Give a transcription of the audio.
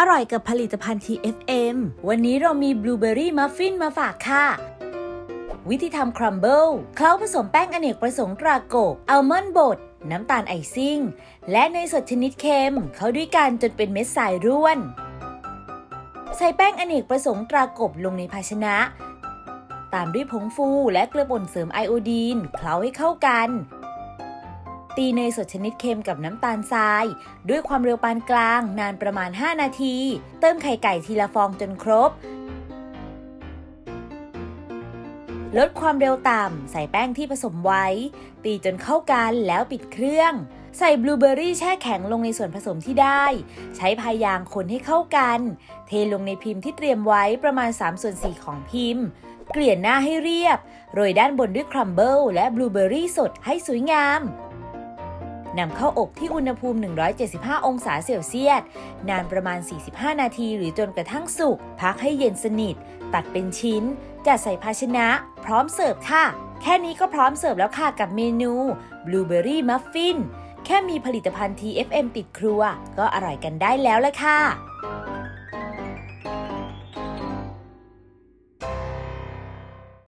อร่อยกับผลิตภัณฑ์ TFM วันนี้เรามีบลูเบอรี่มัฟฟินมาฝากค่ะ วิธีทำครัมเบิลเคล้าผสมแป้งอเนกประสงค์ตราโกบอัลมอนด์บด น้ำตาลไอซิ่ง และเนยสดชนิดเค็ม เข้าด้วยกันจนเป็นเม็ดสายร่วน ใส่แป้งอเนกประสงค์ตรากบลงในภาชนะ ตามด้วยผงฟูและเกลือป่นเสริมไอโอดีน เคล้าให้เข้ากัน ตีเนยสดชนิดเค็มกับน้ำตาลทราย ด้วยความเร็วปานกลางนานประมาณ 5 นาที เติมไข่ไก่ทีละฟองจนครบ ลดความเร็วต่ำ ใส่แป้งที่ผสมไว้ ตีจนเข้ากันแล้วปิดเครื่อง ใส่บลูเบอร์รี่แช่แข็งลงในส่วนผสมที่ได้ ใช้พายางคนให้เข้ากัน เทลงในพิมพ์ที่เตรียมไว้ประมาณ3ส่วน4ของพิมพ์เกลี่ยหน้าให้เรียบ โรยด้านบนด้วยครัมเบิลและบลูเบอร์รี่สดให้สวยงาม นำเข้าอบที่อุณหภูมิ 175 องศาเซลเซียส นานประมาณ 45 นาทีหรือจนกระทั่งสุก พักให้เย็นสนิท ตัดเป็นชิ้น จัดใส่ภาชนะ พร้อมเสิร์ฟค่ะ แค่นี้ก็พร้อมเสิร์ฟแล้วค่ะกับเมนูบลูเบอรี่มัฟฟิน แค่มีผลิตภัณฑ์ TFM ติดครัว ก็อร่อยกันได้แล้วละค่ะ